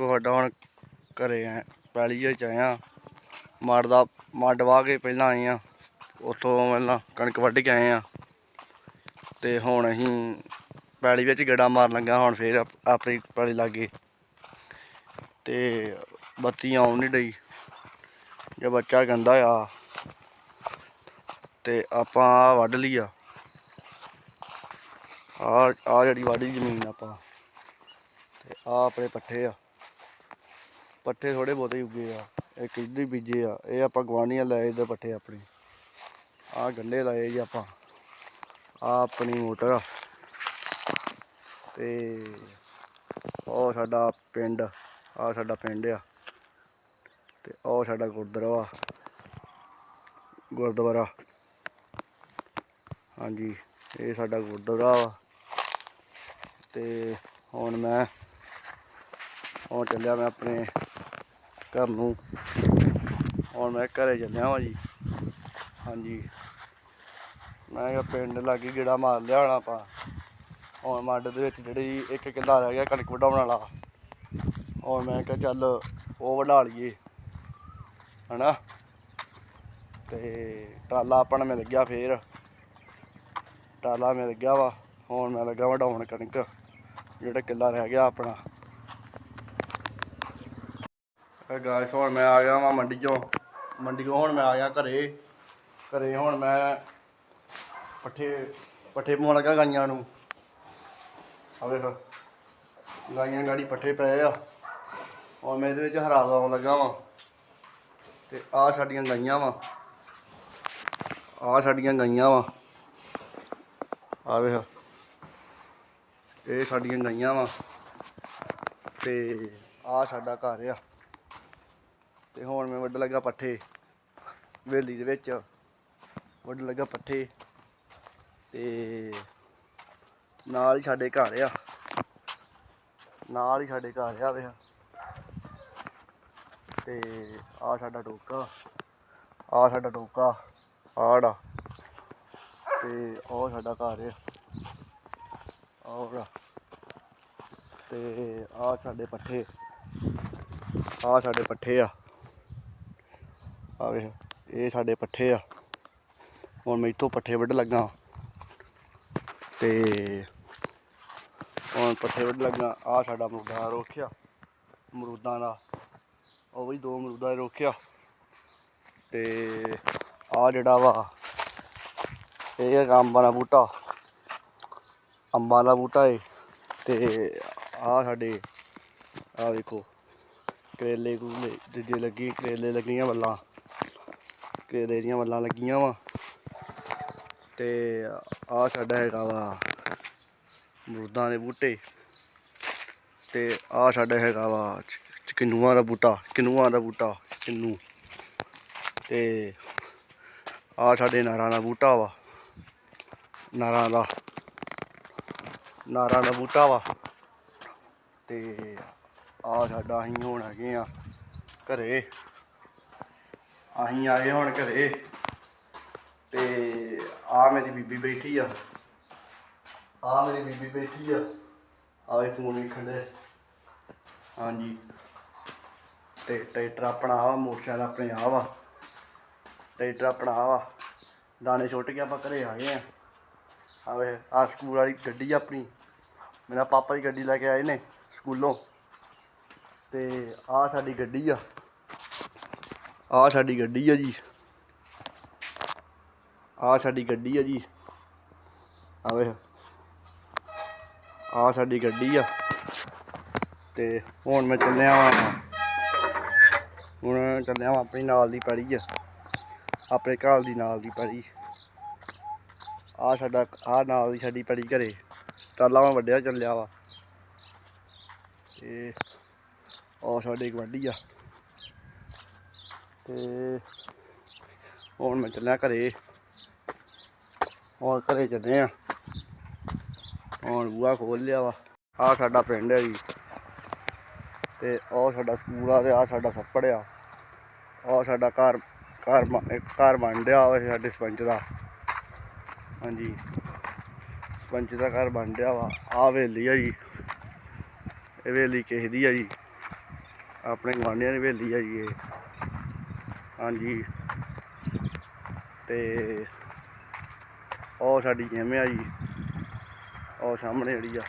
ਵੇਖੋ ਸਾਡਾ ਹੁਣ ਘਰੇ ਆ ਪੈਲੀ ਵਿੱਚ ਆਇਆ। ਮੜ ਦਾ ਮੱਡ ਵਾਹ ਕੇ ਪਹਿਲਾਂ ਆਏ ਆ। ਉੱਥੋਂ ਪਹਿਲਾਂ ਕਣਕ ਵੱਢ ਕੇ ਆਏ ਆ। ਤੇ ਹੁਣ ਅਸੀਂ ਪੈਲੀ ਵਿੱਚ ਗੇੜਾ ਮਾਰਨ ਲੱਗਾ, ਹੁਣ ਫੇਰ ਆਪਣੀ ਪੈਲੀ ਲਾਗੇ। ਤੇ ਬੱਤੀ ਆਉਣ ਨਹੀਂ ਡਈ। ਜੇ ਬੱਚਾ ਗੰਦਾ ਆ, ਤੇ ਆਪਾਂ ਆਹ ਵੱਢ ਲਈ ਆ। ਆ ਜਿਹੜੀ ਵਾਢੀ ਜ਼ਮੀਨ ਆਪਾਂ, ਤੇ ਆ ਆਪਣੇ ਪੱਠੇ ਆ। ਪੱਠੇ ਥੋੜੇ ਬਹੁਤੇ ਉੱਗੇ ਆ ਇਹ ਇੱਧਰ ਹੀ ਬੀਜੇ ਆ, ਇਹ ਆਪਾਂ ਗਵਾਂਢੀਆਂ ਲਏ ਇੱਧਰ ਪੱਠੇ ਆਪਣੇ। ਆ ਗੰਡੇ ਲਾਏ ਜੀ ਆਪਾਂ ਆ ਆਪਣੀ ਮੋਟਰ ਆ। ਤੇ ਉਹ ਸਾਡਾ ਪਿੰਡ ਆ ਸਾਡਾ ਪਿੰਡ ਆ। ਤੇ ਉਹ ਸਾਡਾ ਗੁਰਦੁਆਰਾ ਗੁਰਦੁਆਰਾ। ਹਾਂਜੀ, ਇਹ ਸਾਡਾ ਗੁਰਦੁਆਰਾ ਵਾ। ਤੇ ਹੁਣ ਮੈਂ, ਹੁਣ ਚੱਲਿਆ ਮੈਂ ਆਪਣੇ ਘਰ ਨੂੰ। ਹੁਣ ਮੈਂ ਘਰੇ ਚੱਲਿਆ ਵਾਂ ਜੀ। ਹਾਂਜੀ। ਮੈਂ ਕਿਹਾ ਪਿੰਡ ਲਾਗੇ ਗੇੜਾ ਮਾਰ ਲਿਆ ਹੋਣਾ ਆਪਾਂ। ਹੁਣ ਮੱਡ ਦੇ ਵਿੱਚ ਜਿਹੜੀ ਇੱਕ ਕਿੱਲਾ ਰਹਿ ਗਿਆ ਕਣਕ ਵਢਾਉਣ ਵਾਲਾ। ਹੁਣ ਮੈਂ ਕਿਹਾ ਚੱਲ ਉਹ ਵਢਾ ਲਈਏ। ਹਨਾ? ਤੇ ਟਾਲਾ ਆਪਣਾ ਮਿਲ ਗਿਆ ਫੇਰ। ਟਾਲਾ ਮਿਲ ਗਿਆ ਵਾ। ਹੁਣ ਮੈਂ ਲੱਗਾ ਵਢਾਉਣ ਕਣਕ। ਜਿਹੜਾ ਕਿੱਲਾ ਰਹਿ ਗਿਆ ਆਪਣਾ। ਫਿਰ ਗਾਇਸ, ਹੁਣ ਮੈਂ ਆ ਗਿਆ ਵਾਂ ਮੰਡੀ ਚੋਂ। ਮੰਡੀ ਚੋਂ ਹੁਣ ਮੈਂ ਆ ਗਿਆ ਘਰੇ। ਘਰੇ ਹੁਣ ਮੈਂ ਪੱਠੇ ਪੱਠੇ ਪਾਉਣ ਲੱਗਾ ਗਾਈਆਂ ਨੂੰ। ਆ ਵੇਖ, ਗਾਈਆਂ ਗਾੜੀ ਪੱਠੇ ਪਏ ਆ। ਹੁਣ ਮੈਂ ਇਹਦੇ ਵਿੱਚ ਹਰਾ ਲਾਉਣ ਲੱਗਾ ਵਾਂ। ਤੇ ਆ ਸਾਡੀਆਂ ਗਾਈਆਂ ਵਾ। ਆ ਸਾਡੀਆਂ ਗਾਈਆਂ ਵਾ। ਆ ਵੇਖ, ਇਹ ਸਾਡੀਆਂ ਗਾਈਆਂ ਵਾ। ਤੇ ਆ ਸਾਡਾ ਘਰ ਆ। ਤੇ ਹੁਣ ਮੈਂ ਵੱਢ ਲੱਗਾ ਪੱਠੇ, ਵੇਲੀ ਦੇ ਵਿੱਚ ਵੱਢ ਲੱਗਾ ਪੱਠੇ ਤੇ ਨਾਲ ਹੀ ਸਾਡੇ ਘਰ ਆ। ਨਾਲ ਹੀ ਸਾਡੇ ਘਰ ਆ ਵੇਖ। ਤੇ ਆ ਸਾਡਾ ਟੋਕਾ ਆ ਸਾਡਾ ਟੋਕਾ ਆੜਾ ਤੇ ਉਹ ਸਾਡਾ ਘਰ ਆ। ਔਰ ਤੇ ਆ ਸਾਡੇ ਪੱਠੇ ਆ ਸਾਡੇ ਪੱਠੇ ਆ। ਆ ਵੇਖ, ਇਹ ਸਾਡੇ ਪੱਠੇ ਆ। ਹੁਣ ਮੈਂ ਇੱਥੋਂ ਪੱਠੇ ਵੱਢ ਲੱਗਾ। ਤੇ ਹੁਣ ਪੱਠੇ ਵੱਢ ਲੱਗਾ। ਆ ਸਾਡਾ ਅਮਰੂਦਾਂ ਰੋਕਿਆ ਮਰੂਦਾਂ ਦਾ, ਉਹ ਵੀ ਦੋ ਮਰੂਦਾਂ ਦੇ ਰੋਖਿਆ ਤੇ ਆ ਜਿਹੜਾ ਵਾ, ਇਹ ਹੈਗਾ ਅੰਬਾਂ ਦਾ ਬੂਟਾ। ਅੰਬਾਂ ਦਾ ਬੂਟਾ ਏ। ਤੇ ਆ ਸਾਡੇ, ਆ ਵੇਖੋ ਕਰੇਲੇ ਕਰੂਲੇ ਦੂਜੇ ਲੱਗੀ, ਕਰੇਲੇ ਲੱਗੀਆਂ ਵੱਲਾਂ। ਕਰੇਲੇ ਦੀਆਂ ਵੱਲਾਂ ਲੱਗੀਆਂ ਵਾ। ਤੇ ਆ ਸਾਡਾ ਹੈਗਾ ਵਾ ਮਰੂਦਾਂ ਦੇ ਬੂਟੇ। ਤੇ ਆ ਸਾਡਾ ਹੈਗਾ ਵਾ ਚ- ਦਾ ਬੂਟਾ, ਕਿਨੂਆਂ ਦਾ ਬੂਟਾ, ਕਿੰਨੂ। ਤੇ ਆ ਸਾਡੇ ਨਾਰਾਂ ਦਾ ਬੂਟਾ ਵਾ। ਨਾਰਾਂ ਦਾ ਨਾਰਾਂ ਦਾ ਬੂਟਾ ਵਾ। ਤੇ ਆ ਸਾਡਾ ਅਸੀਂ ਹੁਣ ਹੈਗੇ ਆ ਘਰੇ। ਅਸੀਂ ਆਏ ਹੁਣ ਘਰੇ ਤੇ ਆ ਮੇਰੀ ਬੀਬੀ ਬੈਠੀ ਆ। ਆ ਮੇਰੀ ਬੀਬੀ ਬੈਠੀ ਆ। ਆਏ ਫੋਨ ਵੇਖਣ ਦੇ ਹਾਂਜੀ। ਤੇ ਟਰੈਕਟਰ ਆਪਣਾ ਆ ਵਾ ਮੋਟਰਸਾਈਕਲ ਆਪਣੇ ਆ ਵਾ। ਟਰੈਕਟਰ ਆਪਣਾ ਆ ਵਾ। ਦਾਣੇ ਛੁੱਟ ਕੇ ਆਪਾਂ ਘਰੇ ਆ ਗਏ ਆ। ਆਵੇ ਆ ਸਕੂਲ ਵਾਲੀ ਗੱਡੀ ਆ ਆਪਣੀ। ਮੇਰਾ ਪਾਪਾ ਦੀ ਗੱਡੀ ਲੈ ਕੇ ਆਏ ਨੇ ਸਕੂਲੋਂ। ਤੇ ਆ ਸਾਡੀ ਗੱਡੀ ਆ। ਆ ਸਾਡੀ ਗੱਡੀ ਆ ਜੀ। ਆ ਸਾਡੀ ਗੱਡੀ ਆ ਜੀ। ਆ ਵੇਖ। ਆ ਸਾਡੀ ਗੱਡੀ ਆ। ਤੇ ਹੁਣ ਮੈਂ ਚੱਲਿਆ ਵਾਂ। ਹੁਣ ਚੱਲਿਆ ਵਾਂ ਆਪਣੀ ਨਾਲ ਦੀ ਪੈੜੀ ਆ। ਆਪਣੇ ਘਰ ਦੀ ਨਾਲ ਦੀ ਪੈੜੀ। ਆ ਸਾਡਾ ਆ ਨਾਲ ਦੀ ਸਾਡੀ ਪੈੜੀ ਘਰੇ। ਟਾਲਾ ਮੈਂ ਵੱਡਿਆ ਚੱਲਿਆ ਵਾ। ਤੇ ਆ ਸਾਡੇ ਗਵਾਂਢੀ ਆ। ਤੇ ਹੁਣ ਮੈਂ ਚੱਲਿਆ ਘਰੇ। ਹੁਣ ਘਰੇ ਚੱਲੇ ਆ। ਹੁਣ ਬੂਆ ਖੋਲ ਲਿਆ ਵਾ। ਆ ਸਾਡਾ ਪਿੰਡ ਹੈ ਜੀ। ਤੇ ਉਹ ਸਾਡਾ ਸਕੂਲ ਆ ਤੇ ਆ ਸਾਡਾ ਸੱਪੜ ਆ। ਉਹ ਸਾਡਾ ਘਰ ਘਰ ਘਰ ਬਣ ਰਿਹਾ ਵਾ ਸਾਡੇ ਸਰਪੰਚ ਦਾ। ਹਾਂਜੀ। ਸਰਪੰਚ ਦਾ ਘਰ ਬਣ ਰਿਹਾ ਵਾ। ਆ ਵੇਲੀ ਆ ਜੀ। ਇਹ ਵੇਲੀ ਕਿਸੇ ਦੀ ਆ ਜੀ। ਆਪਣੇ ਗੁਆਂਢੀਆਂ ਦੀ ਹਵੇਲੀ ਆ ਜੀ ਇਹ। ਹਾਂਜੀ। ਤੇ ਉਹ ਸਾਡੀ ਜਿਮ ਆ ਜੀ। ਉਹ ਸਾਹਮਣੇ ਜਿਹੜੀ ਆ,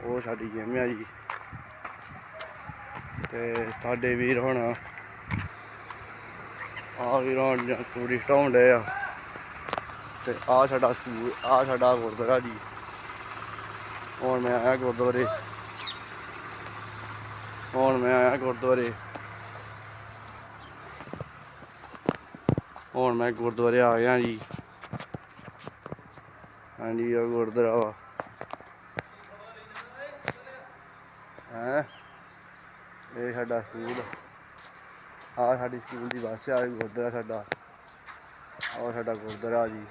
ਉਹ ਸਾਡੀ ਜਿਮ ਆ ਜੀ। ਤੇ ਸਾਡੇ ਵੀਰ ਹੁਣ ਆ ਵੀਰ ਹੁਣ ਟੂਰਿਸਟ ਆਉਂਦੇ ਆ। ਤੇ ਆ ਸਾਡਾ ਸਕੂਲ ਆ ਸਾਡਾ ਗੁਰਦੁਆਰਾ ਜੀ। ਹੁਣ ਮੈਂ ਆਇਆ ਗੁਰਦੁਆਰੇ। ਹੁਣ ਮੈਂ ਆਇਆ ਗੁਰਦੁਆਰੇ। ਹੁਣ ਮੈਂ ਗੁਰਦੁਆਰੇ ਆ ਗਿਆ ਜੀ। ਹਾਂਜੀ ਇਹ ਗੁਰਦੁਆਰਾ ਵਾ। ਹੈ? ਇਹ ਸਾਡਾ ਸਕੂਲ ਆ। ਸਾਡੀ ਸਕੂਲ ਦੀ ਬੱਸ ਆ ਗੁਰਦੁਆਰਾ ਸਾਡਾ। ਆ ਸਾਡਾ ਗੁਰਦੁਆਰਾ ਜੀ।